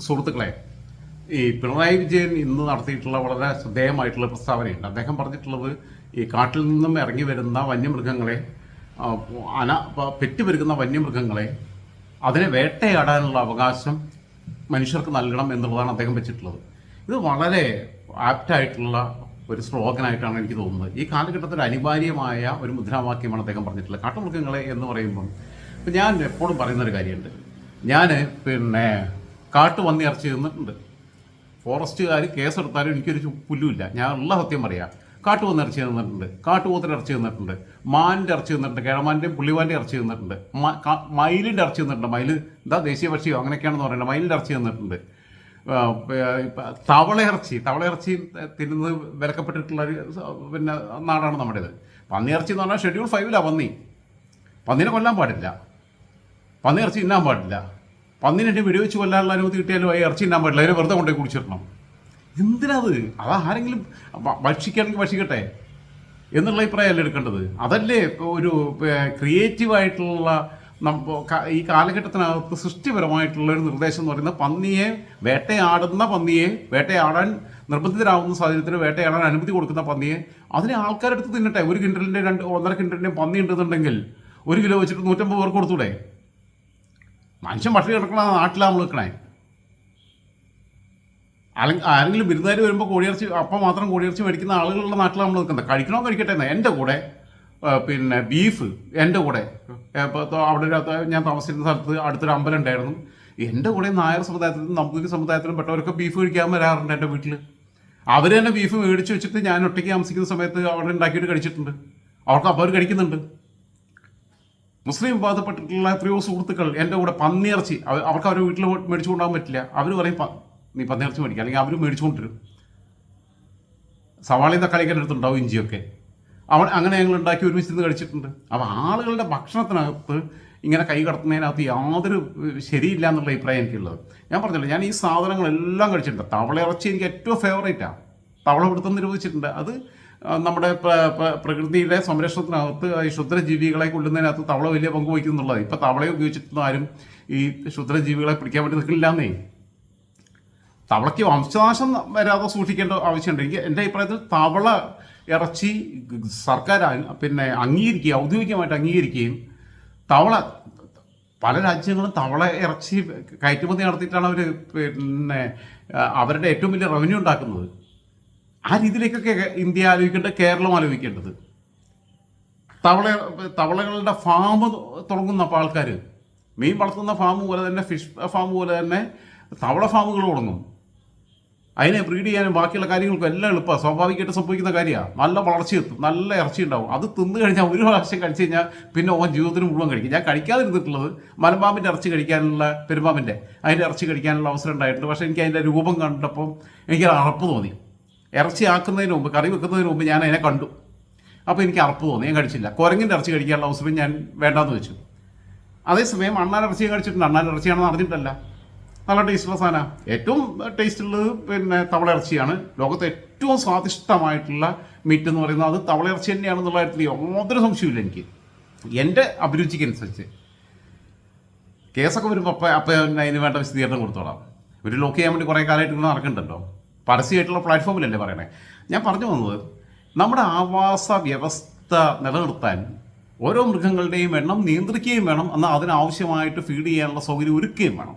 സുഹൃത്തുക്കളെ ഈ പിണറായി വിജയൻ ഇന്ന് നടത്തിയിട്ടുള്ള വളരെ ശ്രദ്ധേയമായിട്ടുള്ള പ്രസ്താവനയുണ്ട്. അദ്ദേഹം പറഞ്ഞിട്ടുള്ളത് ഈ കാട്ടിൽ നിന്നും ഇറങ്ങി വരുന്ന വന്യമൃഗങ്ങളെ അന പ- പെറ്റുപെരുകുന്ന വന്യമൃഗങ്ങളെ അതിനെ വേട്ടയാടാനുള്ള അവകാശം മനുഷ്യർക്ക് നൽകണം എന്നുള്ളതാണ് അദ്ദേഹം വെച്ചിട്ടുള്ളത്. ഇത് വളരെ ആപ്റ്റായിട്ടുള്ള ഒരു സ്ലോഗനായിട്ടാണ് എനിക്ക് തോന്നുന്നത്. ഈ കാലഘട്ടത്തിൽ അനിവാര്യമായ ഒരു മുദ്രാവാക്യമാണ് അദ്ദേഹം പറഞ്ഞിട്ടുള്ളത്. കാട്ടുമൃഗങ്ങളെ എന്ന് പറയുമ്പം ഞാൻ എപ്പോഴും പറയുന്നൊരു കാര്യമുണ്ട്. ഞാൻ പിന്നെ കാട്ടുപന്നി ഇറച്ചി തിന്നിട്ടുണ്ട്. ഫോറസ്റ്റുകാർ കേസെടുത്താലും എനിക്കൊരു പുല്ലുമില്ല. ഞാൻ ഉള്ള സത്യം പറയാം. കാട്ടുപോത്തിന് ഇറച്ചി തന്നിട്ടുണ്ട്. കാട്ടുപോത്തിന് ഇറച്ചി തന്നിട്ടുണ്ട്. മാനിന്റെ ഇറച്ചി തന്നിട്ടുണ്ട്. കിഴമാന്റെയും പുള്ളിവാന്റെ ഇറച്ചി തന്നിട്ടുണ്ട്. മയിലിന്റെ ഇറച്ചി തന്നിട്ടുണ്ട്. മയിൽ എന്താ ദേശീയ പക്ഷിയോ? അങ്ങനെയൊക്കെയാണെന്ന് പറയുന്നത് മയിലിന്റെ ഇറച്ചി തന്നിട്ടുണ്ട്. തവള ഇറച്ചി. തവള ഇറച്ചി തിന്നുന്നത് വിലക്കപ്പെട്ടിട്ടുള്ള ഒരു പിന്നെ നാടാണ് നമ്മുടേത്. പന്നി ഇറച്ചി എന്ന് പറഞ്ഞാൽ ഷെഡ്യൂൾ ഫൈവിലാണ് പന്നി. പന്നീനെ കൊല്ലാൻ പാടില്ല. പന്നി ഇറച്ചി തിന്നാൻ പാടില്ല. പന്നിനെ വെടിവെച്ച് കൊല്ലാനുള്ള അനുമതി കിട്ടിയാലും? ഈ ഇറച്ചി ഇടാൻ പറ്റില്ല. അതിനെ വെറുതെ കൊണ്ടുപോയി കുടിച്ചിടണം. എന്തിനത്? അത് ആരെങ്കിലും ഭക്ഷിക്കണമെങ്കിൽ ഭക്ഷിക്കട്ടെ എന്നുള്ള അഭിപ്രായമല്ലേ എടുക്കേണ്ടത്? അതല്ലേ ഒരു ക്രിയേറ്റീവായിട്ടുള്ള ഈ കാലഘട്ടത്തിനകത്ത് സൃഷ്ടിപരമായിട്ടുള്ള ഒരു നിർദ്ദേശം എന്ന് പറയുന്നത് പന്നിയെ വേട്ടയാടുന്ന പന്നിയെ വേട്ടയാടാൻ നിർബന്ധിതരാകുന്ന സാഹചര്യത്തിൽ വേട്ടയാടാൻ അനുമതി കൊടുക്കുന്ന പന്നിയെ അതിനെ ആൾക്കാരെടുത്ത് തിന്നട്ടെ. ഒരു കിൻഡലിന്റെ രണ്ട് ഒന്നര കിൻഡലിന്റെ പന്നി ഉണ്ടെന്നുണ്ടെങ്കിൽ ഒരു കിലോ വെച്ചിട്ട് നൂറ്റമ്പത് പേർക്ക് കൊടുത്തൂടെ? മനുഷ്യൻ പട്ടിണി കിടക്കണ നാട്ടിലാണ് നമ്മൾ നിൽക്കണേ അല്ലെങ്കിൽ ആരെങ്കിലും ബിരുദാരി വരുമ്പോൾ കോഴിയിറച്ചി അപ്പം മാത്രം കോഴിയിറച്ചി മേടിക്കുന്ന ആളുകളുടെ നാട്ടിലാണ് നമ്മൾ നിൽക്കുന്നത് കഴിക്കണോ കഴിക്കട്ടെ എന്റെ കൂടെ പിന്നെ ബീഫ് എന്റെ കൂടെ. ഇപ്പോൾ ഇപ്പൊ അവിടെ ഞാൻ താമസിക്കുന്ന സ്ഥലത്ത് അടുത്തൊരു അമ്പലം ഉണ്ടായിരുന്നു. എന്റെ കൂടെ നായർ സമുദായത്തിലും നമ്പൂതിരി സമുദായത്തിലും പെട്ടവരൊക്കെ ബീഫ് കഴിക്കാൻ വരാറുണ്ട് എന്റെ വീട്ടിൽ അവർ തന്നെ ബീഫ് മേടിച്ച് വെച്ചിട്ട് ഞാൻ ഒറ്റയ്ക്ക് താമസിക്കുന്ന സമയത്ത് അവിടെ ഉണ്ടാക്കിയിട്ട് കഴിച്ചിട്ടുണ്ട്. അവർക്ക് അപ്പോൾ അവർ കഴിക്കുന്നുണ്ട്. മുസ്ലിം വിഭാഗത്തിൽപ്പെട്ടിട്ടുള്ള എത്രയോ സുഹൃത്തുക്കൾ എന്റെ കൂടെ പന്നിയിറച്ചി അവ- അവർക്ക് അവരുടെ വീട്ടിൽ മേടിച്ചു കൊണ്ടുപോകാൻ പറ്റില്ല. അവർ പറയും "പ- നീ പന്നിയിറച്ചി മേടിക്കുക അല്ലെങ്കിൽ അവർ മേടിച്ചു കൊണ്ടുവരും സവാളയും തക്കാളിയൊക്കെ അടുത്തുണ്ടാവും ഇഞ്ചിയൊക്കെ. അവൻ അങ്ങനെ ഞങ്ങൾ ഉണ്ടാക്കി ഒരുമിച്ചിരുന്ന് കഴിച്ചിട്ടുണ്ട്. അപ്പോൾ ആളുകളുടെ ഭക്ഷണത്തിനകത്ത് ഇങ്ങനെ കൈ കടത്തുന്നതിനകത്ത് യാതൊരു ശരിയില്ല എന്നുള്ള അഭിപ്രായം എനിക്കുള്ളത്. ഞാൻ പറഞ്ഞല്ലോ ഞാൻ ഈ സാധനങ്ങളെല്ലാം കഴിച്ചിട്ടുണ്ട്. തവള ഇറച്ചി എനിക്ക് ഏറ്റവും ഫേവറേറ്റാണ് തവള പിടുത്തം നിരോധിച്ചിട്ടുണ്ട്. അത് നമ്മുടെ പ്ര- പ്ര- പ്രകൃതിയുടെ സംരക്ഷണത്തിനകത്ത് ഈ ക്ഷുദ്രജീവികളെ കൊല്ലുന്നതിനകത്ത് തവള വലിയ പങ്ക് വഹിക്കുന്നുള്ളത്. ഇപ്പം തവളയെ ഉപയോഗിച്ചിട്ടൊന്നും ആരും ഈ ക്ഷുദ്രജീവികളെ പിടിക്കാൻ വേണ്ടി നിൽക്കില്ലെന്നേ തവളയ്ക്ക് വംശനാശം വരാതെ സൂക്ഷിക്കേണ്ട ആവശ്യമുണ്ട്. എനിക്ക് എന്റെ അഭിപ്രായത്തിൽ തവള ഇറച്ചി സർക്കാർ പിന്നെ അംഗീകരിക്കുക ഔദ്യോഗികമായിട്ട് അംഗീകരിക്കുകയും തവള പല രാജ്യങ്ങളും തവള ഇറച്ചി കയറ്റുമതി നടത്തിയിട്ടാണ് അവർ പിന്നെ അവരുടെ ഏറ്റവും വലിയ റവന്യൂ ഉണ്ടാക്കുന്നത്. ആ രീതിയിലേക്കൊക്കെ ഇന്ത്യ ആലോചിക്കേണ്ടത് കേരളം ആലോചിക്കേണ്ടത്. തവള തവളകളുടെ ഫാം തുടങ്ങുന്ന അപ്പോൾ ആൾക്കാർ മീൻ വളർത്തുന്ന ഫാം പോലെ തന്നെ ഫിഷ് ഫാം പോലെ തന്നെ തവള ഫാമുകൾ തുടങ്ങും. അതിനെ ബ്രീഡ് ചെയ്യാനും ബാക്കിയുള്ള കാര്യങ്ങൾക്കും എല്ലാം എളുപ്പമാണ് സ്വാഭാവികമായിട്ട് സംഭവിക്കുന്ന കാര്യമാണ് നല്ല വളർച്ച എത്തും നല്ല ഇറച്ചി ഉണ്ടാവും. അത് തിന്നു കഴിഞ്ഞാൽ ഒരു പ്രാവശ്യം കഴിച്ചു കഴിഞ്ഞാൽ പിന്നെ ഓൻ ജീവിതത്തിന് മുഴുവൻ കഴിക്കും. ഞാൻ കഴിക്കാതിരുന്നിട്ടുള്ളത് മലമ്പാമ്പിന്റെ ഇറച്ചി കഴിക്കാനുള്ള പെരുമ്പാമ്പിന്റെ അതിന്റെ ഇറച്ചി കഴിക്കാനുള്ള അവസരം ഉണ്ടായിട്ടുണ്ട്. പക്ഷേ എനിക്ക് അതിന്റെ രൂപം കണ്ടപ്പം എനിക്ക് അറപ്പ് തോന്നി. ഇറച്ചി ആക്കുന്നതിന് മുമ്പ് കറി വെക്കുന്നതിന് മുമ്പ് ഞാൻ അതിനെ കണ്ടു അപ്പോൾ എനിക്ക് അറപ്പ് തോന്നി ഞാൻ കഴിച്ചില്ല കുരങ്ങിന്റെ ഇറച്ചി കഴിക്കാനുള്ള അവസരം ഞാൻ വേണ്ടാന്ന് വെച്ചു അതേസമയം അണ്ണാൻ ഇറച്ചി കഴിച്ചിട്ടുണ്ട് അണ്ണാൻ ഇറച്ചിയാണെന്ന് അറിഞ്ഞിട്ടല്ല നല്ല ടേസ്റ്റുള്ള സാധനമാണ് ഏറ്റവും ടേസ്റ്റുള്ളത് പിന്നെ തവള ഇറച്ചിയാണ് ലോകത്തെ ഏറ്റവും സ്വാദിഷ്ടമായിട്ടുള്ള മീറ്റ് എന്ന് പറയുന്നത് അത് തവള ഇറച്ചി തന്നെയാണെന്നുള്ള കാര്യത്തിൽ യാതൊരു സംശയമില്ല എനിക്ക് എന്റെ അഭിരുചിക്കനുസരിച്ച് കേസൊക്കെ വരുമ്പോൾ അപ്പം അപ്പം അതിന് വേണ്ട വിശദീകരണം കൊടുത്തോളാം ഒരു ലോക്ക് ചെയ്യാൻ വേണ്ടി കുറേ കാലമായിട്ട് ഇങ്ങനെ നടക്കുന്നുണ്ടല്ലോ പരസ്യമായിട്ടുള്ള പ്ലാറ്റ്ഫോമിലല്ലേ പറയണേ? ഞാൻ പറഞ്ഞു വന്നത് നമ്മുടെ ആവാസ വ്യവസ്ഥ നിലനിർത്താൻ ഓരോ മൃഗങ്ങളുടെയും എണ്ണം നിയന്ത്രിക്കുകയും വേണം എന്നാൽ അതിനാവശ്യമായിട്ട് ഫീഡ് ചെയ്യാനുള്ള സൗകര്യം ഒരുക്കുകയും വേണം.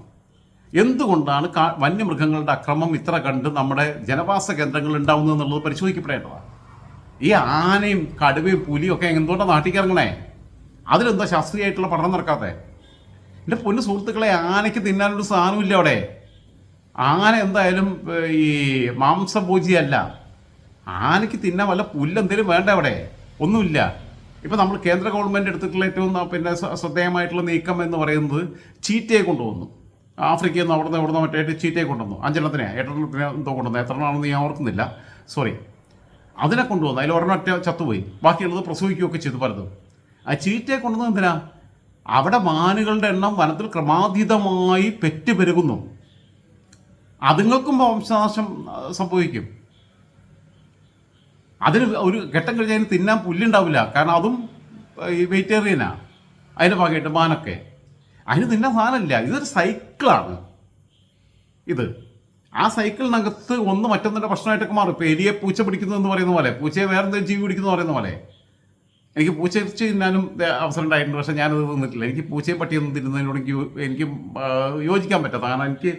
എന്തുകൊണ്ടാണ് വന്യമൃഗങ്ങളുടെ അക്രമം ഇത്ര കണ്ട് നമ്മുടെ ജനവാസ കേന്ദ്രങ്ങളിൽ ഉണ്ടാവുന്നത് എന്നുള്ളത് പരിശോധിക്കപ്പെടേണ്ടതാണ് ഈ ആനയും കടുവയും പുലിയും ഒക്കെ എന്തുകൊണ്ടാണ് നാട്ടിൽ ഇറങ്ങണേ അതിലെന്താ ശാസ്ത്രീയമായിട്ടുള്ള പഠനം നടക്കാത്തേ? എന്റെ പൊന്നു സുഹൃത്തുക്കളെ ആനയ്ക്ക് തിന്നാനൊരു സാധനമില്ല അവിടെ. ആന എന്തായാലും ഈ മാംസഭോജിയല്ല. ആനയ്ക്ക് തിന്നാൻ വല്ല പുല്ലെന്തേലും വേണ്ട അവിടെ? ഒന്നുമില്ല. ഇപ്പം നമ്മൾ കേന്ദ്ര ഗവൺമെന്റ് എടുത്തിട്ടുള്ള ഏറ്റവും പിന്നെ ശ്രദ്ധേയമായിട്ടുള്ള നീക്കം എന്ന് പറയുന്നത് ചീറ്റയെ കൊണ്ടുവന്നു. ആഫ്രിക്കയിൽ നിന്ന് അവിടുന്ന് ഇവിടുന്ന് മറ്റേ ചീറ്റയെ കൊണ്ടുവന്നു. അഞ്ചെണ്ണത്തിനെ എട്ടെണ്ണത്തിനെ എന്തോ കൊണ്ടുവന്നു. എത്ര എണ്ണമാണെന്ന് ഞാൻ ഓർക്കുന്നില്ല. സോറി അതിനെ കൊണ്ടുവന്നു. അതിൽ ഒരെണ്ണം ഒറ്റ ചത്തുപോയി. ബാക്കിയുള്ളത് പ്രസവിക്കുകയൊക്കെ ചെയ്തു പലതും. ആ ചീറ്റയെ കൊണ്ടുവന്നത് എന്തിനാ? അവിടെ മാനുകളുടെ എണ്ണം വനത്തിൽ ക്രമാതീതമായി പെറ്റുപെരുകുന്നു അതുങ്ങൾക്കും വംശനാശം സംഭവിക്കും. അതിന് ഒരു ഘട്ടം കഴിഞ്ഞ് അതിന് തിന്നാൻ പുല്ലുണ്ടാവില്ല. കാരണം അതും ഈ വെജിറ്റേറിയനാ അതിന്റെ ഭാഗമായിട്ട് മാനൊക്കെ. അതിന് തിന്നാൻ സാധനമില്ല. ഇതൊരു സൈക്കിളാണ് ഇത്. ആ സൈക്കിളിനകത്ത് ഒന്ന് മറ്റൊന്നിന്റെ പ്രശ്നമായിട്ടൊക്കെ മാറും. ഇപ്പോൾ എലിയെ പൂച്ച പിടിക്കുന്നു എന്ന് പറയുന്ന പോലെ പൂച്ചയെ വേറെ എന്തെങ്കിലും ജീവി പിടിക്കുന്നു പറയുന്ന പോലെ. എനിക്ക് പൂച്ച ഇറച്ചി തിന്നാനും അവസരം ഉണ്ടായിട്ടുണ്ട്. പക്ഷേ ഞാനത് തിന്നിട്ടില്ല. എനിക്ക് പൂച്ചയെ പട്ടിയൊന്നും തിന്നുന്നതിനോട് എനിക്ക് എനിക്ക് യോജിക്കാൻ പറ്റാത്ത കാരണം എനിക്ക്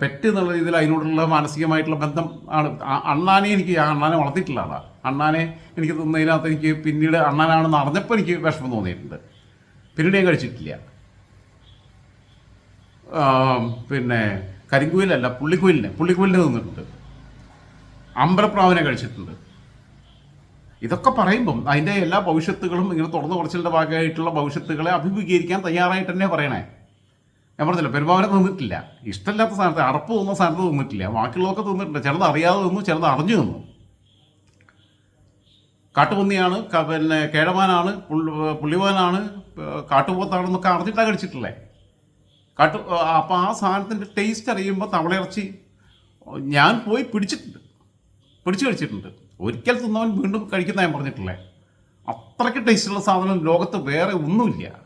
പെറ്റ് എന്നുള്ള രീതിയിൽ അതിനോടുള്ള മാനസികമായിട്ടുള്ള ബന്ധം ആണ്. അണ്ണാനെ എനിക്ക് അണ്ണാനെ വളർത്തിയിട്ടില്ല ആളാ. അണ്ണാനെ എനിക്ക് തിന്നതിനകത്ത് എനിക്ക് പിന്നീട് അണ്ണാനാണെന്ന് അറിഞ്ഞപ്പോൾ എനിക്ക് വിഷമം തോന്നിയിട്ടുണ്ട്. പിന്നീട് ഞാൻ കഴിച്ചിട്ടില്ല. പിന്നെ കരിങ്കുയിലല്ല പുള്ളിക്കുയിലിനെ പുള്ളിക്കുയിലിനെ തിന്നിട്ടുണ്ട്. അമ്പലപ്രാവിനെ കഴിച്ചിട്ടുണ്ട്. ഇതൊക്കെ പറയുമ്പം അതിന്റെ എല്ലാ ഭവിഷ്യത്തുകളും ഇങ്ങനെ തുറന്നു കുറച്ചിലിന്റെ ഭാഗമായിട്ടുള്ള ഭവിഷ്യത്തുകളെ അഭിമുഖീകരിക്കാൻ തയ്യാറായിട്ട് തന്നെ പറയണേ. ഞാൻ പറഞ്ഞില്ല പെരുമാവരെ തിന്നിട്ടില്ല. ഇഷ്ടമില്ലാത്ത സ്ഥാനത്ത് അറപ്പ് തോന്നുന്ന സ്ഥാനത്ത് തിന്നിട്ടില്ല. ബാക്കിയുള്ളതൊക്കെ തിന്നിട്ടുണ്ട് ചിലത് അറിയാതെ തിന്നു ചിലത് അറിഞ്ഞു തിന്നു. കാട്ടുപന്നിയാണ് പിന്നെ കേഴമാനാണ് പുള്ളി- പുള്ളിവാനാണ് കാട്ടുപോത്താണെന്നൊക്കെ അറിഞ്ഞിട്ടാണ് കഴിച്ചിട്ടില്ലേ കാട്ടു അപ്പോൾ ആ സാധനത്തിന്റെ ടേസ്റ്റ് അറിയുമ്പോൾ തവളയിറച്ചി ഞാൻ പോയി പിടിച്ചിട്ടുണ്ട്. പിടിച്ചു കഴിച്ചിട്ടുണ്ട്. ഒരിക്കൽ തിന്നവൻ വീണ്ടും കഴിക്കുന്ന ഞാൻ പറഞ്ഞിട്ടില്ലേ അത്രയ്ക്ക് ടേസ്റ്റുള്ള സാധനം ലോകത്ത് വേറെ ഒന്നുമില്ല.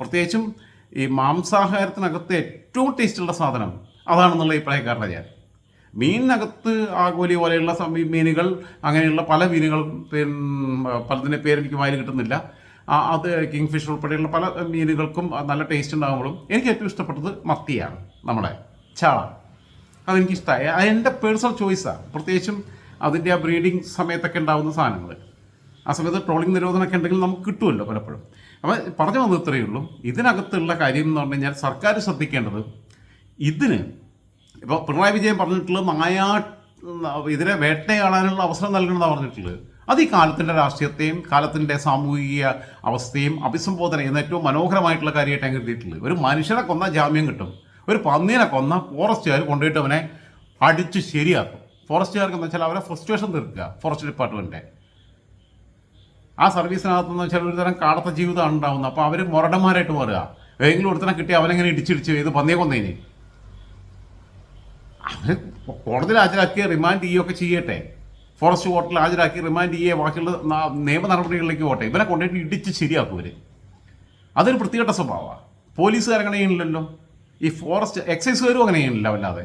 പ്രത്യേകിച്ചും ഈ മാംസാഹാരത്തിനകത്ത് ഏറ്റവും ടേസ്റ്റുള്ള സാധനം അതാണെന്നുള്ള അഭിപ്രായക്കാരനാണ് ഞാൻ. മീനിനകത്ത് ആകോലി പോലെയുള്ള മീനുകൾ അങ്ങനെയുള്ള പല മീനുകളും പിന്നെ പലതിന്റെ പേരെനിക്ക് വായിൽ കിട്ടുന്നില്ല. അത് കിങ് ഫിഷ് ഉൾപ്പെടെയുള്ള പല മീനുകൾക്കും നല്ല ടേസ്റ്റ് ഉണ്ടാകുമ്പോഴും എനിക്ക് ഏറ്റവും ഇഷ്ടപ്പെട്ടത് മത്തിയാണ് നമ്മുടെ ചാള. അതെനിക്കിഷ്ടമായി അത് എന്റെ പേഴ്സണൽ ചോയ്സാണ് പ്രത്യേകിച്ചും അതിന്റെ ആ ബ്രീഡിങ് സമയത്തൊക്കെ ഉണ്ടാകുന്ന സാധനങ്ങൾ. ആ സമയത്ത് ട്രോളിംഗ് നിരോധനമൊക്കെ ഉണ്ടെങ്കിൽ നമുക്ക് കിട്ടുമല്ലോ പലപ്പോഴും. അപ്പോൾ പറഞ്ഞു വന്നത് ഇത്രയേ ഉള്ളൂ. ഇതിനകത്തുള്ള കാര്യം എന്ന് പറഞ്ഞു കഴിഞ്ഞാൽ സർക്കാർ ശ്രദ്ധിക്കേണ്ടത് ഇതിന് ഇപ്പോൾ പിണറായി വിജയൻ പറഞ്ഞിട്ടുള്ള മായാ ഇതിനെ വേട്ടയാടാനുള്ള അവസരം നൽകണമെന്നാണ് പറഞ്ഞിട്ടുള്ളത്. അത് ഈ കാലത്തിന്റെ രാഷ്ട്രീയത്തെയും കാലത്തിന്റെ സാമൂഹിക അവസ്ഥയും അഭിസംബോധന ചെയ്യുന്ന ഏറ്റവും മനോഹരമായിട്ടുള്ള കാര്യമായിട്ട് ഞാൻ കരുതിയിട്ടുള്ളത്. ഒരു മനുഷ്യനെ കൊന്ന ജാമ്യം കിട്ടും. ഒരു പന്നീനെ കൊന്ന ഫോറസ്റ്റുകാർ കൊണ്ടുപോയിട്ട് അവനെ അടിച്ച് ശരിയാക്കും. ഫോറസ്റ്റുകാർക്ക് എന്ന് വെച്ചാൽ അവരെ ഫ്രസ്ട്രേഷൻ തീർക്കുക. ഫോറസ്റ്റ് ഡിപ്പാർട്ട്മെന്റ് ആ സർവീസിനകത്തുനിന്ന് വെച്ചാൽ ഒരു തരം കാടത്ത ജീവിതമാണ് ഉണ്ടാവുന്നത്. അപ്പോൾ അവർ മുരടന്മാരായിട്ട് മാറുക. ഏതെങ്കിലും ഒരുത്തനെ കിട്ടി അവനെങ്ങനെ ഇടിച്ചിടിച്ച് ഇത് പന്നിയെ കൊന്നേനെ? അവർ കോടതിയിൽ ഹാജരാക്കി റിമാൻഡ് ചെയ്യുകയൊക്കെ ചെയ്യട്ടെ. ഫോറസ്റ്റ് കോർട്ടിൽ ഹാജരാക്കി റിമാൻഡ് ചെയ്യുക ബാക്കിയുള്ള നിയമ നടപടികളിലേക്ക് പോട്ടെ ഇവനെ കൊണ്ടുപോയിട്ട് ഇടിച്ച് ശരിയാക്കും ഇവർ അതൊരു വൃത്തികെട്ട സ്വഭാവമാണ് പോലീസുകാരങ്ങനെ ചെയ്യണില്ലല്ലോ ഈ ഫോറസ്റ്റ് എക്സൈസുകാരും അങ്ങനെ ചെയ്യണില്ല വല്ലാതെ.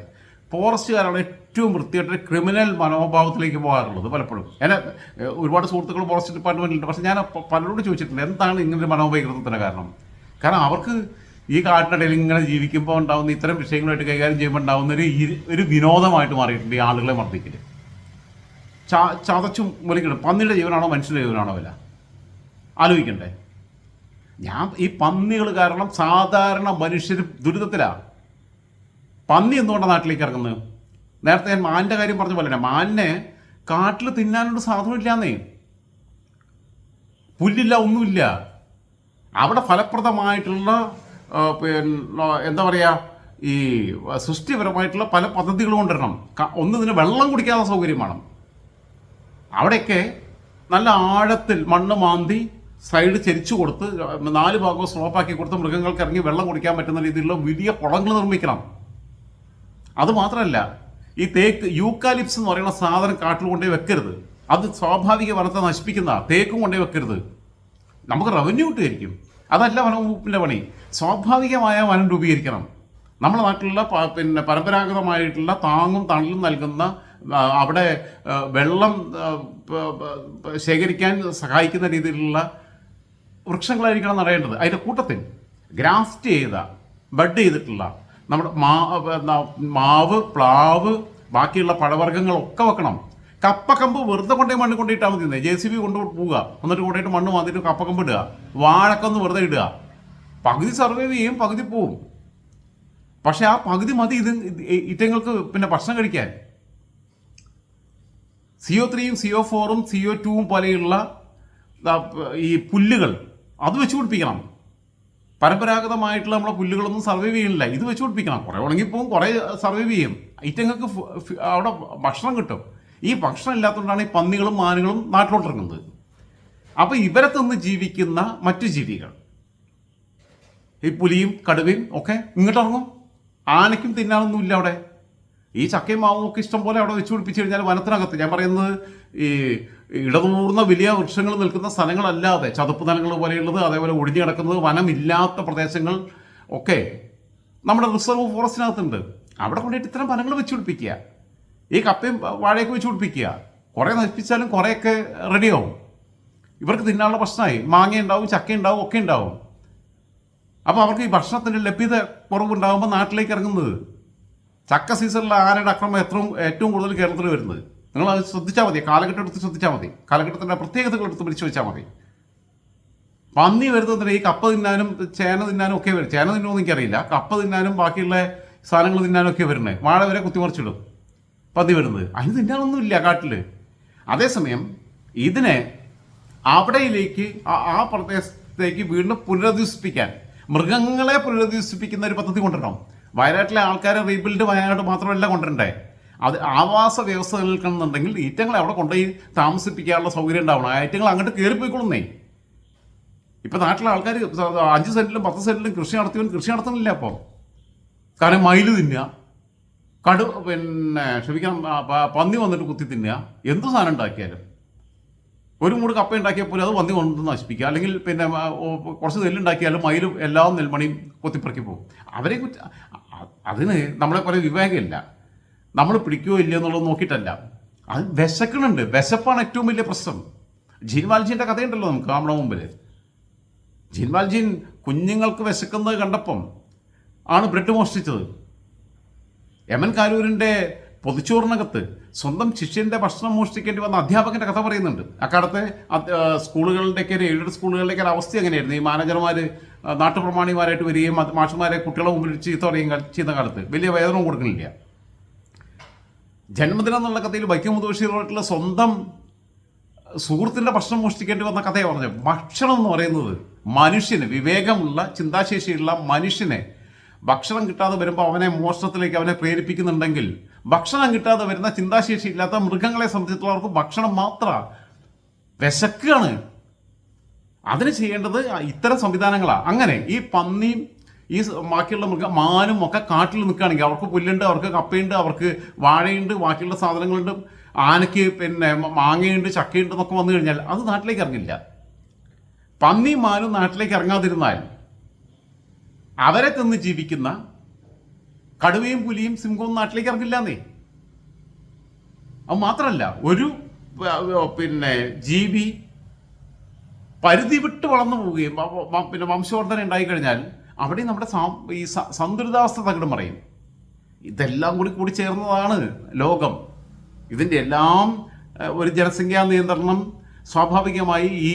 ഫോറസ്റ്റുകാരാണ് ഏറ്റവും വൃത്തിയായിട്ട് ക്രിമിനൽ മനോഭാവത്തിലേക്ക് പോകാറുള്ളത് പലപ്പോഴും. എന്നെ ഒരുപാട് സുഹൃത്തുക്കൾ ഫോറസ്റ്റ് ഡിപ്പാർട്ട്മെന്റിലുണ്ട് പക്ഷേ ഞാൻ പലരോട് ചോദിച്ചിട്ടുണ്ട് എന്താണ് ഇങ്ങനൊരു മനോവൈകൃതത്തിന്റെ കാരണം? കാരണം അവർക്ക് ഈ കാട്ടിനിടയിൽ ഇങ്ങനെ ജീവിക്കുമ്പോൾ ഉണ്ടാകുന്ന ഇത്തരം വിഷയങ്ങളായിട്ട് കൈകാര്യം ചെയ്യുമ്പോൾ ഉണ്ടാകുന്ന ഒരു ഒരു വിനോദമായിട്ട് മാറിയിട്ടുണ്ട് ഈ ആളുകളെ മർദ്ദിക്കൽ ചാ ചതച്ചും മുലിക്കണം പന്നിയുടെ ജീവനാണോ മനുഷ്യന്റെ ജീവനാണോ വില? ആലോചിക്കണ്ടേ. ഞാൻ ഈ പന്നികൾ കാരണം സാധാരണ മനുഷ്യർ ദുരിതത്തിലാണ് പന്നി എന്തുകൊണ്ടാണ് നാട്ടിലേക്ക് ഇറങ്ങുന്നത്? നേരത്തെ ഞാൻ മാനിന്റെ കാര്യം പറഞ്ഞ പോലെ തന്നെ മാനിനെ കാട്ടിൽ തിന്നാനുള്ള സാധനമില്ലാന്നേ. പുല്ലില്ല ഒന്നുമില്ല. അവിടെ ഫലപ്രദമായിട്ടുള്ള പിന്നെ എന്താ പറയുക ഈ സൃഷ്ടിപരമായിട്ടുള്ള പല പദ്ധതികളും കൊണ്ടുവരണം. ഒന്ന് ഇതിന് വെള്ളം കുടിക്കാത്ത സൗകര്യം വേണം. അവിടെയൊക്കെ നല്ല ആഴത്തിൽ മണ്ണ് മാന്തി സൈഡ് ചരിച്ചു കൊടുത്ത് നാല് ഭാഗവും സ്ലോപ്പാക്കി കൊടുത്ത് മൃഗങ്ങൾക്ക് ഇറങ്ങി വെള്ളം കുടിക്കാൻ പറ്റുന്ന രീതിയിലുള്ള വലിയ കുളങ്ങൾ നിർമ്മിക്കണം. അത് മാത്രമല്ല ഈ തേക്ക് യൂക്കാലിപ്സ് എന്ന് പറയുന്ന സാധനം കാട്ടിൽ കൊണ്ടേ വെക്കരുത്. അത് സ്വാഭാവിക വനത്തെ നശിപ്പിക്കുന്ന തേക്കും കൊണ്ടേ വെക്കരുത്. നമുക്ക് റവന്യൂ കിട്ടുമായിരിക്കും. അതല്ല വനവകുപ്പിന്റെ പണി. സ്വാഭാവികമായ വനം രൂപീകരിക്കണം. നമ്മുടെ നാട്ടിലുള്ള പിന്നെ പരമ്പരാഗതമായിട്ടുള്ള താങ്ങും തണലും നൽകുന്ന അവിടെ വെള്ളം ശേഖരിക്കാൻ സഹായിക്കുന്ന രീതിയിലുള്ള വൃക്ഷങ്ങളായിരിക്കണം നടേണ്ടത് അതിന്റെ കൂട്ടത്തിൽ ഗ്രാഫ്റ്റ് ചെയ്ത ബഡ് ചെയ്തിട്ടുള്ള നമ്മുടെ മാ മാവ് പ്ലാവ് ബാക്കിയുള്ള പഴവർഗങ്ങളൊക്കെ വെക്കണം. കപ്പക്കമ്പ് വെറുതെ കൊണ്ടേ മണ്ണ് കൊണ്ടിട്ടാൽ മതി. ജെ സി ബി കൊണ്ട് പോവുക. എന്നിട്ട് കൊണ്ടിട്ട് മണ്ണ് വന്നിട്ട് കപ്പക്കമ്പ് ഇടുക. വാഴക്കൊന്ന് വെറുതെ ഇടുക. പകുതി സർവൈവ് ചെയ്യും പകുതി പോവും. പക്ഷെ ആ പകുതി മതി ഇത് ഇറ്റങ്ങൾക്ക് പിന്നെ ഭക്ഷണം കഴിക്കാൻ. സിഒ ത്രീയും സിഒ ഫോറും സിഒ ടുവും പോലെയുള്ള ഈ പുല്ലുകൾ അത് വെച്ച് പിടിപ്പിക്കണം. പരമ്പരാഗതമായിട്ടുള്ള നമ്മളെ പുല്ലുകളൊന്നും സർവൈവ് ചെയ്യുന്നില്ല ഇത് വെച്ച് പിടിപ്പിക്കണം കുറേ ഉണങ്ങിപ്പോവും കുറേ സർവൈവ് ചെയ്യും. ഐറ്റങ്ങൾക്ക് അവിടെ ഭക്ഷണം കിട്ടും. ഈ ഭക്ഷണം ഇല്ലാത്തതുകൊണ്ടാണ് ഈ പന്നികളും മാനുകളും നാട്ടിലോട്ടിറങ്ങുന്നത്. അപ്പോൾ ഇവരെ തിന്ന് ജീവിക്കുന്ന മറ്റു ജീവികൾ. ഈ പുലിയും കടുവയും ഒക്കെ ഇങ്ങോട്ട് ഇറങ്ങും ആനയ്ക്കും തിന്നാനൊന്നുമില്ല അവിടെ. ഈ ചക്കയും മാവും ഒക്കെ ഇഷ്ടം പോലെ അവിടെ വെച്ച് പിടിപ്പിച്ച് കഴിഞ്ഞാൽ വനത്തിനകത്ത് ഞാൻ പറയുന്നത് ഈ ഇടതൂർന്ന വലിയ വൃക്ഷങ്ങൾ നിൽക്കുന്ന സ്ഥലങ്ങളല്ലാതെ ചതുപ്പ് നിലങ്ങൾ പോലെയുള്ളത് അതേപോലെ ഒഴിഞ്ഞു കിടക്കുന്നത് വനമില്ലാത്ത പ്രദേശങ്ങൾ ഒക്കെ നമ്മുടെ റിസർവ് ഫോറസ്റ്റിനകത്തുണ്ട്. അവിടെ കൊണ്ടുപോയിട്ട് ഇത്തരം ഫലങ്ങൾ വെച്ച് പിടിപ്പിക്കുക. ഈ കപ്പയും വാഴയൊക്കെ വെച്ച് പിടിപ്പിക്കുക. കുറേ നശിപ്പിച്ചാലും കുറേയൊക്കെ റെഡിയാവും. ഇവർക്ക് തിന്നാനുള്ള പ്രശ്നമായി മാങ്ങ ഉണ്ടാവും ചക്ക ഉണ്ടാവും ഒക്കെ ഉണ്ടാവും. അപ്പോൾ അവർക്ക് ഈ ഭക്ഷണത്തിന്റെ ലഭ്യത കുറവുണ്ടാകുമ്പോൾ നാട്ടിലേക്ക് ഇറങ്ങുന്നത്. ചക്ക സീസണിൽ ആനയുടെ അക്രമം എത്രയും ഏറ്റവും കൂടുതൽ കേരളത്തിൽ വരുന്നത്. നിങ്ങൾ അത് ശ്രദ്ധിച്ചാൽ മതി കാലഘട്ടം എടുത്ത് ശ്രദ്ധിച്ചാൽ മതി. കാലഘട്ടത്തിന്റെ പ്രത്യേകതകൾ എടുത്ത് പരിശോധിച്ചാൽ മതി. പന്നി വരുന്നതിന് ഈ കപ്പ തിന്നാനും ചേന തിന്നാനും ഒക്കെ വരും. ചേന തിന്നുമെന്ന് എനിക്കറിയില്ല. കപ്പ തിന്നാനും ബാക്കിയുള്ള സാധനങ്ങൾ തിന്നാനും ഒക്കെ വരുന്നത് വാഴ വരെ കുത്തിമറിച്ചിടും പന്നി വരുന്നത്. അതിന് തിന്നാനൊന്നുമില്ല കാട്ടിൽ അതേസമയം ഇതിനെ അവിടെയിലേക്ക് ആ പ്രദേശത്തേക്ക് വീണ്ടും പുനരധിവസിപ്പിക്കാൻ മൃഗങ്ങളെ പുനരധിവസിപ്പിക്കുന്ന ഒരു പദ്ധതി കൊണ്ടുവരണം. വയനാട്ടിലെ ആൾക്കാരെ റീബിൽഡ് വയനാട് മാത്രമല്ല കൊണ്ടുവരണ്ടേ? അത് ആവാസ വ്യവസ്ഥ നിൽക്കണമെന്നുണ്ടെങ്കിൽ ഈറ്റങ്ങളെ അവിടെ കൊണ്ടുപോയി താമസിപ്പിക്കാനുള്ള സൗകര്യം ഉണ്ടാവണം. ഈറ്റങ്ങൾ അങ്ങോട്ട് കയറിപ്പോയിക്കൊള്ളുന്നേ. ഇപ്പം നാട്ടിലെ ആൾക്കാർ അഞ്ച് സെന്റിലും പത്ത് സെന്റിലും കൃഷി നടത്തിയവൻ കൃഷി നടത്തുന്നില്ല അപ്പോൾ കാരണം മയിൽ തിന്നുക. കടു പിന്നെ ക്ഷമിക്കണം പന്നി വന്നിട്ട് കുത്തി തിന്നുക. എന്ത് സാധനം ഉണ്ടാക്കിയാലും. ഒരു മൂട് കപ്പ ഉണ്ടാക്കിയാൽ പോലും അത് പന്നി കൊണ്ട് നശിപ്പിക്കുക. അല്ലെങ്കിൽ പിന്നെ കുറച്ച് നെല്ലുണ്ടാക്കിയാലും മയിൽ എല്ലാ നെൽമണിയും കൊത്തിപ്പറക്കി. പോകും അവരെ അതിന് നമ്മളെ പോലെ വിവേകമില്ല. നമ്മൾ പിടിക്കുകയോ ഇല്ലയോ എന്നുള്ളത് നോക്കിയിട്ടല്ല. അത് വിശക്കണുണ്ട് വിശപ്പാണ് ഏറ്റവും വലിയ പ്രശ്നം. ജീൻവാൽജീന്റെ കഥയുണ്ടല്ലോ നമുക്ക് നമ്മുടെ മുമ്പിൽ ജിൻവാൽജീൻ കുഞ്ഞുങ്ങൾക്ക് വിശക്കുന്നത് കണ്ടപ്പം ആണ് ബ്രെഡ് മോഷ്ടിച്ചത്. എമൻ കാരൂരിന്റെ പൊതിച്ചോറിനകത്ത് സ്വന്തം ശിഷ്യന്റെ ഭക്ഷണം മോഷ്ടിക്കേണ്ടി വന്ന അധ്യാപകന്റെ കഥ പറയുന്നുണ്ട്. അക്കാലത്തെ സ്കൂളുകളുടെയൊക്കെ ഒരു എയ്ഡഡ് സ്കൂളുകളുടെയൊക്കെ ഒരു അവസ്ഥ എങ്ങനെയായിരുന്നു? ഈ മാനേജർമാർ നാട്ടുപ്രമാണിമാരായിട്ട് വരികയും മാഷന്മാരെ കുട്ടികളെ മുമ്പിൽ ചീത്ത പറയുകയും ചെയ്യുന്ന കാലത്ത് വലിയ വേദന കൊടുക്കുന്നില്ല. ജന്മദിനം എന്നുള്ള കഥയിൽ വൈക്കം മുതോഷിയായിട്ടുള്ള സ്വന്തം സുഹൃത്തിന്റെ ഭക്ഷണം മോഷ്ടിക്കേണ്ടി വന്ന കഥയെ പറഞ്ഞത്. ഭക്ഷണം എന്ന് പറയുന്നത് മനുഷ്യന് വിവേകമുള്ള ചിന്താശേഷിയുള്ള മനുഷ്യനെ ഭക്ഷണം കിട്ടാതെ വരുമ്പോൾ അവനെ മോഷണത്തിലേക്ക് അവനെ പ്രേരിപ്പിക്കുന്നുണ്ടെങ്കിൽ ഭക്ഷണം കിട്ടാതെ വരുന്ന ചിന്താശേഷി ഇല്ലാത്ത മൃഗങ്ങളെ സംബന്ധിച്ചിടത്തോളം ഭക്ഷണം മാത്ര വിശക്കാണ്. അതിന് ചെയ്യേണ്ടത് ഇത്തരം സംവിധാനങ്ങളാണ് അങ്ങനെ ഈ പന്നിയും ഈ ബാക്കിയുള്ള മൃഗം മാനും ഒക്കെ കാട്ടിൽ നിൽക്കുകയാണെങ്കിൽ അവർക്ക് പുല്ലുണ്ട് അവർക്ക് കപ്പയുണ്ട് അവർക്ക് വാഴയുണ്ട് ബാക്കിയുള്ള സാധനങ്ങളുണ്ട് ആനയ്ക്ക് പിന്നെ മാങ്ങയുണ്ട് ചക്കയുണ്ട് എന്നൊക്കെ വന്നു കഴിഞ്ഞാൽ അത് നാട്ടിലേക്ക് ഇറങ്ങില്ല. പന്നി മാനും നാട്ടിലേക്ക് ഇറങ്ങാതിരുന്നാൽ അവരെ തിന്ന് ജീവിക്കുന്ന കടുവയും പുലിയും സിംഹവും നാട്ടിലേക്ക് ഇറങ്ങില്ലാന്നേ. അത് മാത്രമല്ല ഒരു പിന്നെ ജീവി പരിധി വിട്ട് വളർന്നു പോവുകയും പിന്നെ വംശവർദ്ധന ഉണ്ടായിക്കഴിഞ്ഞാൽ അവിടെ നമ്മുടെ ഈ സന്തുലിതാവസ്ഥ തകിടം പറയും. ഇതെല്ലാം കൂടി കൂടി ചേർന്നതാണ് ലോകം. ഇതിന്റെ എല്ലാം ഒരു ജനസംഖ്യാ നിയന്ത്രണം സ്വാഭാവികമായി ഈ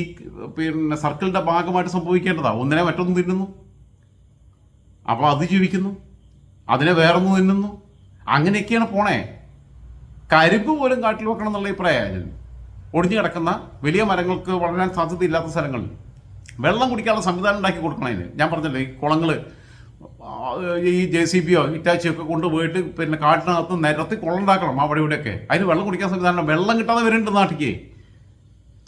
പിന്നെ സർക്കിളിന്റെ ഭാഗമായിട്ട് സംഭവിക്കേണ്ടതാണ് ഒന്നിനെ മറ്റൊന്ന് തിന്നുന്നു. അപ്പോൾ അത് ജീവിക്കുന്നു. അതിനെ വേറൊന്ന് തിന്നുന്നു. അങ്ങനെയൊക്കെയാണ് പോണേ. കരിമ്പ് പോലും കാട്ടിൽ വെക്കണം എന്നുള്ള അഭിപ്രായമാണ് ഒടിഞ്ഞു കിടക്കുന്ന വലിയ മരങ്ങൾക്ക് വളരാൻ സാധ്യതയില്ലാത്ത സ്ഥലങ്ങളിൽ. വെള്ളം കുടിക്കാനുള്ള സംവിധാനം ഉണ്ടാക്കി കൊടുക്കണം അതിന്. ഞാൻ പറഞ്ഞല്ലോ ഈ കുളങ്ങൾ ഈ ജെ സി ബിയോ ഇറ്റാച്ചിയോ ഒക്കെ കൊണ്ടുപോയിട്ട് പിന്നെ കാട്ടിനകത്ത് നിരത്തി കുളം ഉണ്ടാക്കണം അവിടെ ഇവിടെയൊക്കെ. അതിന് വെള്ളം കുടിക്കാൻ സംവിധാനം വെള്ളം കിട്ടാതെ വരുന്നുണ്ട് നാട്ടിക്ക്.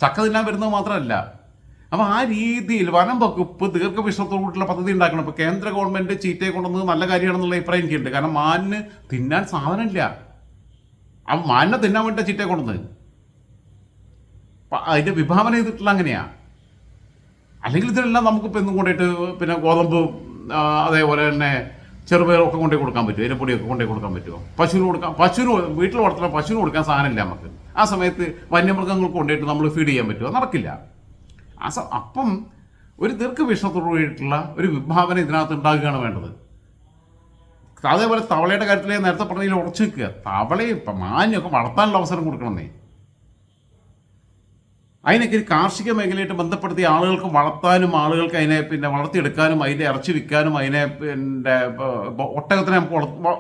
ചക്ക തിന്നാൻ വരുന്നത് മാത്രമല്ല. അപ്പോൾ ആ രീതിയിൽ വനം വകുപ്പ് ദീർഘവിഷത്തോടുള്ള പദ്ധതി ഉണ്ടാക്കണം. ഇപ്പോൾ കേന്ദ്ര ഗവൺമെന്റ് ചീറ്റയെ കൊണ്ടുവന്നത് നല്ല കാര്യമാണെന്നുള്ള അഭിപ്രായം എനിക്കുണ്ട്. കാരണം മാനിന് തിന്നാൻ സാധനമില്ല. ആ മാനിനെ തിന്നാൻ വേണ്ടി ചീറ്റയെ കൊണ്ടുവന്നത്. അതിന്റെ വിഭാവന ചെയ്തിട്ടുള്ള അങ്ങനെയാ. അല്ലെങ്കിൽ ഇതിനെല്ലാം നമുക്കിപ്പോൾ എന്നും കൊണ്ടിട്ട് പിന്നെ ഗോതമ്പ് അതേപോലെ തന്നെ ചെറുപയറൊക്കെ കൊണ്ടേ കൊടുക്കാൻ പറ്റുമോ? ഇരപ്പൊടിയൊക്കെ കൊണ്ടേ കൊടുക്കാൻ പറ്റുമോ? പശുവിന് കൊടുക്കാം പശുവിന് വീട്ടിൽ വളർത്തുന്ന പശുവിന് കൊടുക്കാൻ സാധനമില്ല നമുക്ക്. ആ സമയത്ത് വന്യമൃഗങ്ങൾക്ക് കൊണ്ടിട്ട് നമ്മൾ ഫീഡ് ചെയ്യാൻ പറ്റുമോ? നടക്കില്ല. ആ സ അപ്പം ഒരു ദീർഘവീക്ഷണത്തോടു കൂടിയിട്ടുള്ള ഒരു വിഭാവന ഇതിനകത്ത് ഉണ്ടാകുകയാണ് വേണ്ടത്. അതേപോലെ തവളയുടെ കാര്യത്തിൽ നേരത്തെ പറഞ്ഞതിൽ ഉറച്ചു നിൽക്കുക. തവളയും ഇപ്പം മാന്യൊക്കെ വളർത്താനുള്ള അവസരം കൊടുക്കണമെന്നേ. അതിനൊക്കെ ഒരു കാർഷിക മേഖലയായിട്ട് ബന്ധപ്പെടുത്തി ആളുകൾക്ക് വളർത്താനും ആളുകൾക്ക് അതിനെ പിന്നെ വളർത്തിയെടുക്കാനും അതിനെ ഇറച്ചി വിൽക്കാനും അതിനെ പിന്നെ ഒട്ടകത്തിനെ നമുക്ക്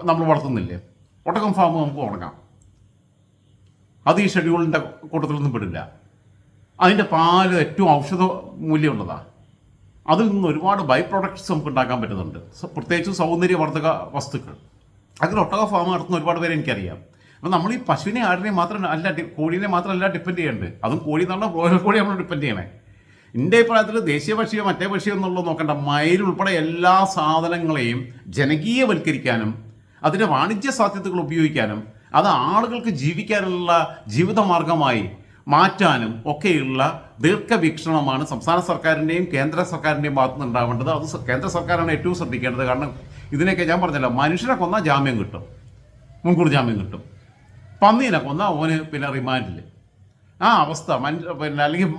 നമ്മൾ വളർത്തുന്നില്ലേ? ഒട്ടകം ഫാം നമുക്ക് തുടങ്ങാം. അത് ഈ ഷെഡ്യൂളിന്റെ കൂട്ടത്തിലൊന്നും പെടില്ല. അതിന്റെ പാൽ ഏറ്റവും ഔഷധ മൂല്യമുള്ളതാണ് അതിൽ നിന്ന് ഒരുപാട് ബൈ പ്രോഡക്ട്സ് നമുക്ക് ഉണ്ടാക്കാൻ പറ്റുന്നുണ്ട്. പ്രത്യേകിച്ച് സൗന്ദര്യവർദ്ധക വസ്തുക്കൾ. അങ്ങനെ ഒട്ടക ഫാം നടത്തുന്ന ഒരുപാട് പേരെ എനിക്കറിയാം. അപ്പം നമ്മൾ ഈ പശുവിനെ ആടിനെ മാത്രം അല്ല കോഴിനെ മാത്രമല്ല ഡിപ്പെൻഡ് ചെയ്യേണ്ടത് അതും കോഴി എന്ന് പറഞ്ഞാൽ ബ്രോയിലർ കോഴി നമ്മൾ ഡിപ്പെൻഡ് ചെയ്യണേ. എന്റെ അഭിപ്രായത്തിൽ ദേശീയ പക്ഷിയോ മറ്റേ പക്ഷിയോ എന്നുള്ളത് നോക്കണ്ട. മയിൽ ഉൾപ്പെടെ എല്ലാ സാധനങ്ങളെയും ജനകീയവൽക്കരിക്കാനും അതിന്റെ വാണിജ്യ സാധ്യതകൾ ഉപയോഗിക്കാനും അത് ആളുകൾക്ക് ജീവിക്കാനുള്ള ജീവിതമാർഗമായി മാറ്റാനും ഒക്കെയുള്ള ദീർഘവീക്ഷണമാണ് സംസ്ഥാന സർക്കാരിന്റെയും കേന്ദ്ര സർക്കാരിന്റെയും ഭാഗത്തു നിന്ന് ഉണ്ടാവേണ്ടത് അത് കേന്ദ്ര സർക്കാരാണ് ഏറ്റവും ശ്രദ്ധിക്കേണ്ടത്. കാരണം ഇതിനൊക്കെ ഞാൻ പറഞ്ഞല്ലോ മനുഷ്യനെ കൊന്നാൽ ജാമ്യം കിട്ടും. മുൻകൂർ ജാമ്യം കിട്ടും. പന്നീനെ കൊന്ന ഓന് പിന്നെ റിമാൻഡിൽ ആ അവസ്ഥ. മനുഷ്യ പിന്നെ അല്ലെങ്കിൽ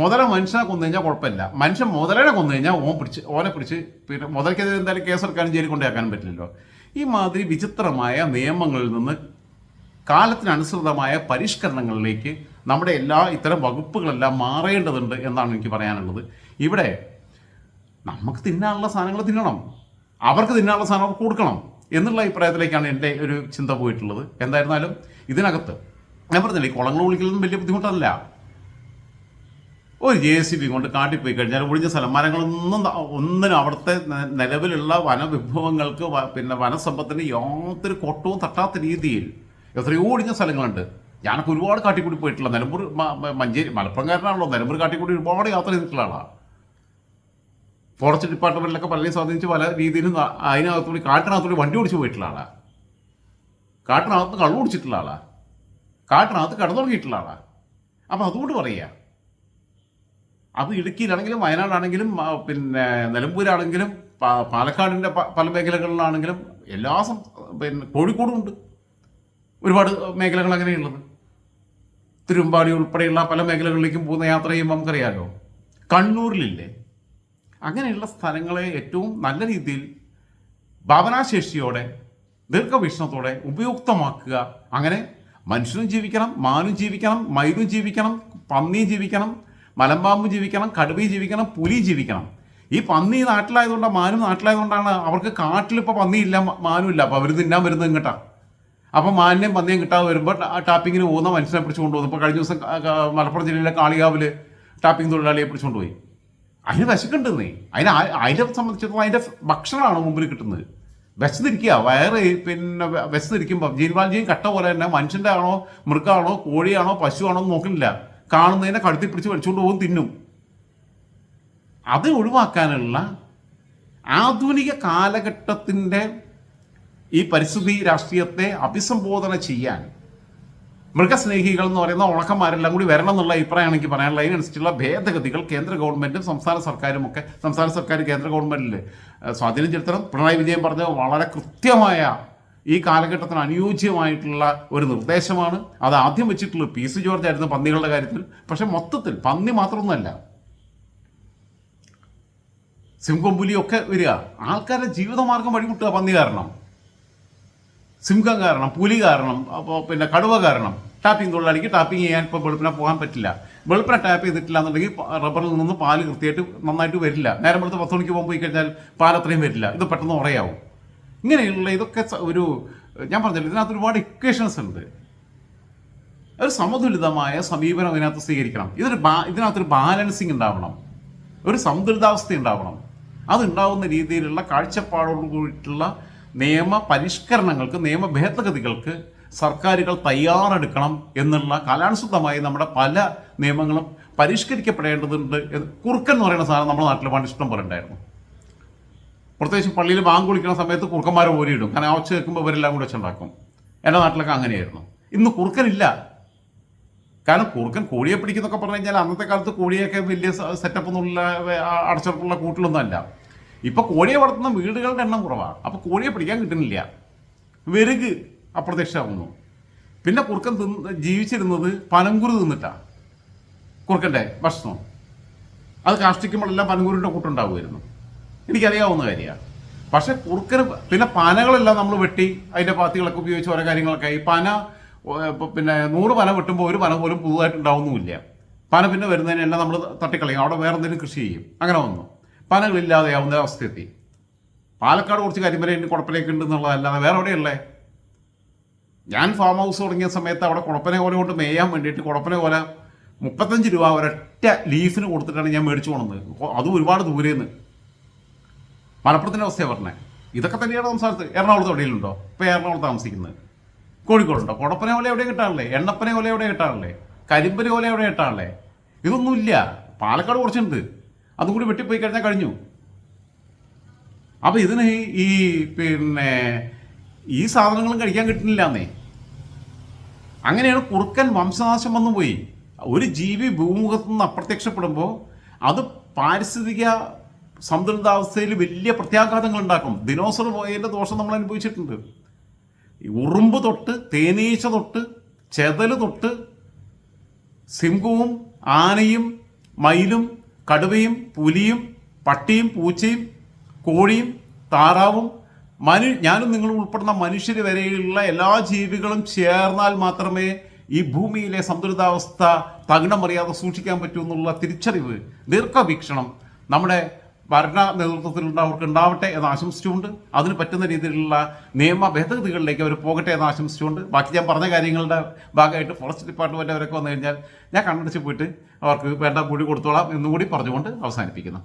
മുതല മനുഷ്യനെ കൊന്നു കഴിഞ്ഞാൽ കുഴപ്പമില്ല. മനുഷ്യൻ മുതലേനെ കൊന്നു കഴിഞ്ഞാൽ ഓൻ പിടിച്ച് ഓനെ പിടിച്ച് പിന്നെ മുതലക്കെതിരെ എന്തായാലും കേസെടുക്കാനും ജയിലിൽ കൊണ്ടുപോകാനും പറ്റില്ലല്ലോ. ഈ മാതിരി വിചിത്രമായ നിയമങ്ങളിൽ നിന്ന് കാലത്തിനനുസൃതമായ പരിഷ്കരണങ്ങളിലേക്ക് നമ്മുടെ എല്ലാ ഇത്തരം വകുപ്പുകളെല്ലാം മാറേണ്ടതുണ്ട് എന്നാണ് എനിക്ക് പറയാനുള്ളത്. ഇവിടെ നമുക്ക് തിന്നാനുള്ള സാധനങ്ങൾ തിന്നണം. അവർക്ക് തിന്നാനുള്ള സാധനം കൊടുക്കണം. എന്നുള്ള അഭിപ്രായത്തിലേക്കാണ് എന്റെ ഒരു ചിന്ത പോയിട്ടുള്ളത്. എന്തായിരുന്നാലും ഇതിനകത്ത് ഞാൻ പറഞ്ഞില്ലേ കുളങ്ങൾ ഒളിക്കലൊന്നും വലിയ ബുദ്ധിമുട്ടല്ല. ഒരു ജെ സി ബി കൊണ്ട് കാട്ടിപ്പോയി കഴിഞ്ഞാൽ ഒഴിഞ്ഞ സ്ഥലം മരങ്ങളൊന്നും ഒന്നിനും അവിടുത്തെ നിലവിലുള്ള വനവിഭവങ്ങൾക്ക് പിന്നെ വനസമ്പത്തിന് യാതൊരു കൊട്ടവും തട്ടാത്ത രീതിയിൽ എത്രയോ ഒഴിഞ്ഞ സ്ഥലങ്ങളുണ്ട്. ഞാനൊക്കെ ഒരുപാട് കാട്ടിക്കൂടി പോയിട്ടുള്ള നിലമ്പൂർ മഞ്ചേരി മലപ്പുറംകാരനാണല്ലോ നിലമ്പൂർ കാട്ടിക്കൂടി ഒരുപാട് യാത്ര ചെയ്തിട്ടുള്ള ആളാണ് ഫോറസ്റ്റ് ഡിപ്പാർട്ട്മെന്റിലൊക്കെ പലരെയും സ്വാധീനിച്ച് പല രീതിയിലും അതിനകത്തുകൂടി കാട്ടിനകത്തുകൂടി വണ്ടി ഓടിച്ച് പോയിട്ടുള്ള ആളാ. കാട്ടിനകത്ത് കള്ളു കുടിച്ചിട്ടുള്ള ആളാ. കാട്ടിനകത്ത് കടന്നുറങ്ങിയിട്ടുള്ള ആളാ. അപ്പം അതുകൊണ്ട് പറയുക അത് ഇടുക്കിയിലാണെങ്കിലും വയനാടാണെങ്കിലും പിന്നെ നിലമ്പൂരാണെങ്കിലും പാലക്കാടിന്റെ പല മേഖലകളിലാണെങ്കിലും എല്ലാ പിന്നെ കോഴിക്കോടും ഉണ്ട്. ഒരുപാട് മേഖലകൾ അങ്ങനെയുള്ളത്. തിരുമ്പാടി ഉൾപ്പെടെയുള്ള പല മേഖലകളിലേക്കും പോകുന്ന യാത്ര ചെയ്യുമ്പോൾ നമുക്കറിയാമല്ലോ കണ്ണൂരിലില്ലേ? അങ്ങനെയുള്ള സ്ഥലങ്ങളെ ഏറ്റവും നല്ല രീതിയിൽ ഭാവനാശേഷിയോടെ ദീർഘവീക്ഷണത്തോടെ ഉപയുക്തമാക്കുക. അങ്ങനെ മനുഷ്യനും ജീവിക്കണം മാനും ജീവിക്കണം മയിലും ജീവിക്കണം പന്നിയും ജീവിക്കണം മലമ്പാമ്പും ജീവിക്കണം കടുവയും ജീവിക്കണം പുലിയും ജീവിക്കണം. ഈ പന്നി നാട്ടിലായതുകൊണ്ടാണ് മാനും നാട്ടിലായതുകൊണ്ടാണ് അവർക്ക് കാട്ടിലിപ്പോൾ പന്നിയില്ല മാനുമില്ല. അപ്പോൾ അവർ തിന്നാൻ വരുന്നത് ഇങ്ങോട്ടാണ് അപ്പോൾ മാനിനെയും പന്നിയും കിട്ടാതെ വരുമ്പോൾ ടാപ്പിങ്ങിന് പോകുന്ന മനുഷ്യനെ പിടിച്ചു കൊണ്ടുപോകുന്നു. ഇപ്പോൾ കഴിഞ്ഞ ദിവസം മലപ്പുറം ജില്ലയിലെ കാളികാവിൽ ടാപ്പിംഗ് തൊഴിലാളിയെ പിടിച്ചുകൊണ്ടുപോയി അതിന് വിശക്കുണ്ടെന്നേ അതിന് അതിനെ സംബന്ധിച്ചിടത്തോളം അതിന്റെ ഭക്ഷണമാണ് മുമ്പിൽ കിട്ടുന്നത്? വിശന്നിരിക്കുക. വയറ് പിന്നെ വിശന്നിരിക്കുമ്പോൾ ജീൻവാൽജിയും കട്ട പോലെ തന്നെ മനുഷ്യന്റെ ആണോ മൃഗമാണോ കോഴിയാണോ പശുവാണോ എന്ന് നോക്കുന്നില്ല. കാണുന്നതിനെ കഴുത്തി പിടിച്ച് വലിച്ചുകൊണ്ട് പോകും തിന്നും. അത് ഒഴിവാക്കാനുള്ള ആധുനിക കാലഘട്ടത്തിന്റെ ഈ പരിസ്ഥിതി രാഷ്ട്രീയത്തെ അഭിസംബോധന ചെയ്യാൻ മൃഗസ്നേഹികൾ എന്ന് പറയുന്ന ഉണക്കന്മാരെല്ലാം കൂടി വരണം എന്നുള്ള അഭിപ്രായമാണ് എനിക്ക് പറയാനുള്ളത് അതിനനുസരിച്ചുള്ള ഭേദഗതികൾ കേന്ദ്ര ഗവൺമെന്റും സംസ്ഥാന സർക്കാരും ഒക്കെ സംസ്ഥാന സർക്കാർ കേന്ദ്ര ഗവൺമെന്റിൽ ഏഹ്, സ്വാധീനം ചെലുത്തണം. പിണറായി വിജയൻ പറഞ്ഞ വളരെ കൃത്യമായ ഈ കാലഘട്ടത്തിന് അനുയോജ്യമായിട്ടുള്ള ഒരു നിർദ്ദേശമാണ്. അത് ആദ്യം വെച്ചിട്ടുള്ളത് പി സി ജോർജ് ആയിരുന്നു പന്നികളുടെ കാര്യത്തിൽ. പക്ഷെ മൊത്തത്തിൽ പന്നി മാത്രമൊന്നുമല്ല. സിംഹം പുലിയൊക്കെ വരിക. ആൾക്കാരുടെ ജീവിതമാർഗം വഴിമുട്ടുക പന്നി കാരണം. സിംഹം കാരണം പുലി കാരണം അപ്പോൾ പിന്നെ കടുവ കാരണം. ടാപ്പിംഗ് തൊഴിലാളിക്ക് ടാപ്പിംഗ് ചെയ്യാൻ ഇപ്പോൾ വെളുപ്പിനെ പോകാൻ പറ്റില്ല. വെളുപ്പിനെ ടാപ്പ് ചെയ്തിട്ടില്ല എന്നുണ്ടെങ്കിൽ റബ്ബറിൽ നിന്ന് പാൽ കൃത്യമായിട്ട് നന്നായിട്ട് വരില്ല. നേരം വെളുത്ത് പത്ത് മണിക്ക് പോകുമ്പോൾ പോയി കഴിഞ്ഞാൽ പാൽ അത്രയും വരില്ല. ഇത് പെട്ടെന്ന് ഉറയാവും. ഇങ്ങനെയുള്ള ഇതൊക്കെ ഒരു ഞാൻ പറഞ്ഞില്ല ഇതിനകത്ത് ഒരുപാട് ഇക്വേഷൻസ് ഉണ്ട്. ഒരു സമതുലിതമായ സമീപനം ഇതിനകത്ത് സ്വീകരിക്കണം. ഇതൊരു ഇതിനകത്തൊരു ബാലൻസിങ് ഉണ്ടാവണം. ഒരു സന്തുലിതാവസ്ഥ ഉണ്ടാവണം. അതുണ്ടാവുന്ന രീതിയിലുള്ള കാഴ്ചപ്പാടോട് കൂടിയിട്ടുള്ള നിയമ പരിഷ്കരണങ്ങൾക്ക് നിയമ ഭേദഗതികൾക്ക് സർക്കാരുകൾ തയ്യാറെടുക്കണം എന്നുള്ള കാലാനുസൃതമായി നമ്മുടെ പല നിയമങ്ങളും പരിഷ്കരിക്കപ്പെടേണ്ടതുണ്ട് കുറുക്കൻ എന്ന് പറയുന്ന സാധനം നമ്മുടെ നാട്ടിൽ പണ്ട് ഇഷ്ടം പോലെ ഉണ്ടായിരുന്നു. പ്രത്യേകിച്ച് പള്ളിയിൽ ബാങ്ക് വിളിക്കുന്ന സമയത്ത് കുറുക്കന്മാർ ഓരിയിടും. കാരണം ആവശ്യം കേൾക്കുമ്പോൾ ഇവരെല്ലാം കൂടെ വെച്ചുണ്ടാക്കും എന്റെ നാട്ടിലൊക്കെ അങ്ങനെയായിരുന്നു. ഇന്ന് കുറുക്കനില്ല. കാരണം കുറുക്കൻ കോഴിയെ പിടിക്കുന്നൊക്കെ പറഞ്ഞു കഴിഞ്ഞാൽ അന്നത്തെ കാലത്ത് കോഴിയൊക്കെ വലിയ സെറ്റപ്പ് ആ- അടച്ചുറപ്പുള്ള കൂട്ടിലൊന്നും അല്ല ഇപ്പൊ കോഴിയെ വളർത്തുന്ന വീടുകളുടെ എണ്ണം കുറവാണ്. അപ്പോൾ കോഴിയെ പിടിക്കാൻ കിട്ടുന്നില്ല. വെരുക് അപ്രത്യക്ഷമാകുന്നു പിന്നെ കുറുക്കൻ തിന്ന് ജീവിച്ചിരുന്നത് പനങ്കുരു തിന്നിട്ടാണ് കുറുക്കന്റെ ഭക്ഷണം. അത് കാഷ്ടിക്കുമ്പോഴെല്ലാം പനങ്കുരുവിന്റെ കൂട്ടുണ്ടാവുമായിരുന്നു എനിക്കറിയാവുന്ന കാര്യമാണ്. പക്ഷെ കുറുക്കന് പിന്നെ പനകളെല്ലാം നമ്മൾ വെട്ടി അതിന്റെ പാത്തികളൊക്കെ ഉപയോഗിച്ച് ഓരോ കാര്യങ്ങളൊക്കെ ഈ പന പിന്നെ നൂറ് പന വെട്ടുമ്പോൾ ഒരു പന പോലും പുതുതായിട്ട് ഉണ്ടാവുന്നുമില്ല. പന പിന്നെ വരുന്നതിനെല്ലാം നമ്മൾ തട്ടിക്കളയും. അവിടെ വേറെ എന്തെങ്കിലും കൃഷി ചെയ്യും. അങ്ങനെ വന്നു. പനകളില്ലാതെയാവുന്ന അവസ്ഥയെത്തി. പാലക്കാട് കുറച്ച് കരിമല ഉണ്ട് കുഴപ്പലേക്ക് ഉണ്ട് എന്നുള്ളതല്ലാതെ വേറെ എവിടെയല്ലേ ഞാൻ ഫാം ഹൗസ് തുടങ്ങിയ സമയത്ത് അവിടെ കുഴപ്പനെ കോല കൊണ്ട് മേയാൻ വേണ്ടിയിട്ട് കുഴപ്പനെ കോല മുപ്പത്തഞ്ച് രൂപ ഒരൊറ്റ ലീഫിന് കൊടുത്തിട്ടാണ് ഞാൻ മേടിച്ചു കൊണ്ടത് അതും ഒരുപാട് ദൂരേന്ന്. മലപ്പുറത്തിന്റെ അവസ്ഥയാണ് പറഞ്ഞത് ഇതൊക്കെ തന്നെയാണ് സംസ്ഥാനത്ത് എറണാകുളത്ത് എവിടെയെങ്കിലുണ്ടോ ഇപ്പോൾ എറണാകുളത്ത് താമസിക്കുന്നത്. കോഴിക്കോടുണ്ടോ? കുടപ്പന പോലെ എവിടെ കിട്ടാനല്ലേ എണ്ണപ്പന പോലെ എവിടെ കിട്ടാനല്ലേ കരിമ്പന പോലെ എവിടെ കിട്ടാനല്ലേ ഇതൊന്നുമില്ല. പാലക്കാട് കുറച്ചുണ്ട്. അതും കൂടി വെട്ടിപ്പോയി കഴിഞ്ഞാൽ കഴിഞ്ഞു. അപ്പൊ ഇതിന് ഈ- പിന്നെ ഈ സാധനങ്ങളും കഴിക്കാൻ കിട്ടുന്നില്ല എന്നേ അങ്ങനെയാണ് കുറുക്കൻ വംശനാശം വന്നു പോയി. ഒരു ജീവി ഭൂമുഖത്ത് നിന്ന് അപ്രത്യക്ഷപ്പെടുമ്പോൾ അത് പാരിസ്ഥിതിക സന്തുലിതാവസ്ഥയിൽ വലിയ പ്രത്യാഘാതങ്ങൾ ഉണ്ടാക്കും. ദിനോസർ പോയതിന്റെ ദോഷം നമ്മൾ അനുഭവിച്ചിട്ടുണ്ട്. ഉറുമ്പ് തൊട്ട് തേനീച്ച തൊട്ട് ചെതൽ തൊട്ട് സിംഹവും ആനയും മയിലും കടുവയും പുലിയും പട്ടിയും പൂച്ചയും കോഴിയും താറാവും മനു ഞാനും നിങ്ങൾ ഉൾപ്പെടുന്ന മനുഷ്യർ വരെയുള്ള എല്ലാ ജീവികളും ചേർന്നാൽ മാത്രമേ ഈ ഭൂമിയിലെ സന്തുലിതാവസ്ഥ തകണമറിയാതെ സൂക്ഷിക്കാൻ പറ്റൂ എന്നുള്ള തിരിച്ചറിവ് ദീർഘവീക്ഷണം നമ്മുടെ ഭരണ നേതൃത്വത്തിലുള്ളവർക്ക് ഉണ്ടാവട്ടെ എന്ന് ആശംസിച്ചുകൊണ്ട് അതിന് പറ്റുന്ന രീതിയിലുള്ള നിയമ ഭേദഗതികളിലേക്ക് അവർ പോകട്ടെ എന്ന് ആശംസിച്ചുകൊണ്ട് ബാക്കി ഞാൻ പറഞ്ഞ കാര്യങ്ങളുടെ ഭാഗമായിട്ട് ഫോറസ്റ്റ് ഡിപ്പാർട്ട്മെന്റ് അവരൊക്കെ വന്നു കഴിഞ്ഞാൽ ഞാൻ കണ്ണടച്ച് പോയിട്ട് അവർക്ക് വേണ്ട കൂടി കൊടുത്തോളാം എന്നുകൂടി പറഞ്ഞുകൊണ്ട് അവസാനിപ്പിക്കുന്നു.